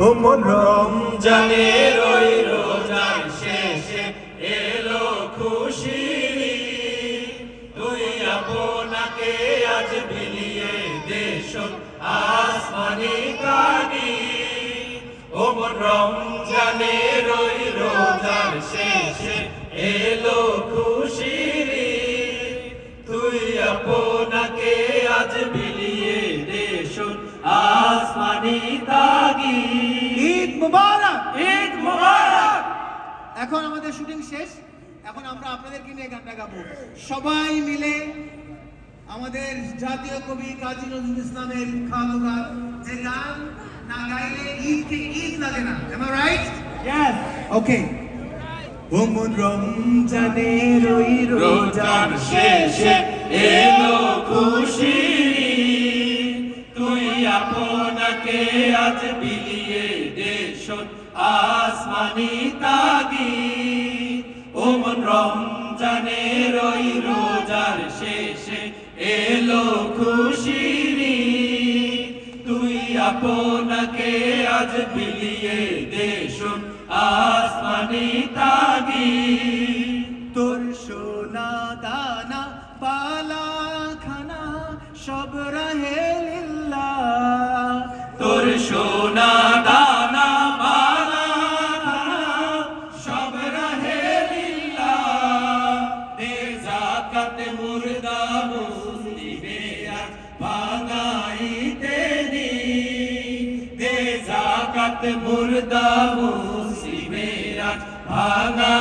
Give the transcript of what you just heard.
ও মন রমজানের ওই রোজার শেষে এলো ঈদ। তুই আপনাকে আজ বিলিয়ে দেশ আসমানি কানি ও মন রমজানের ওই রোজার শেষে এলো তাগি। ঈদ মুবারক। ঈদ মুবারক। এখন আমাদের শুটিং শেষ। এখন আমরা আপনাদেরকে নিয়ে গানটা গাবো। সবাই মিলে আমাদের জাতীয় কবি কাজী নজরুল ইসলামের বিখ্যাত গান যে গান না গাইলে ঈদকে ঈদ লাগে না। Am I right Yes. Okay ও মন রমজানের ওই রোজার শেষে এলো খুশি। তুই আপনাকে আজ বিলিয়ে দেশ আসমানি তাগি ও মন রমজানের ওই রোজার শেষে এলো খুশি তুই আপনাকে আজ বিলিয়ে দেশ আসমানি তাগি তোর সোনা দানা পালা খানা সব রাহে জাকাত মুর্দা মুসলিমে আজ ভাঙা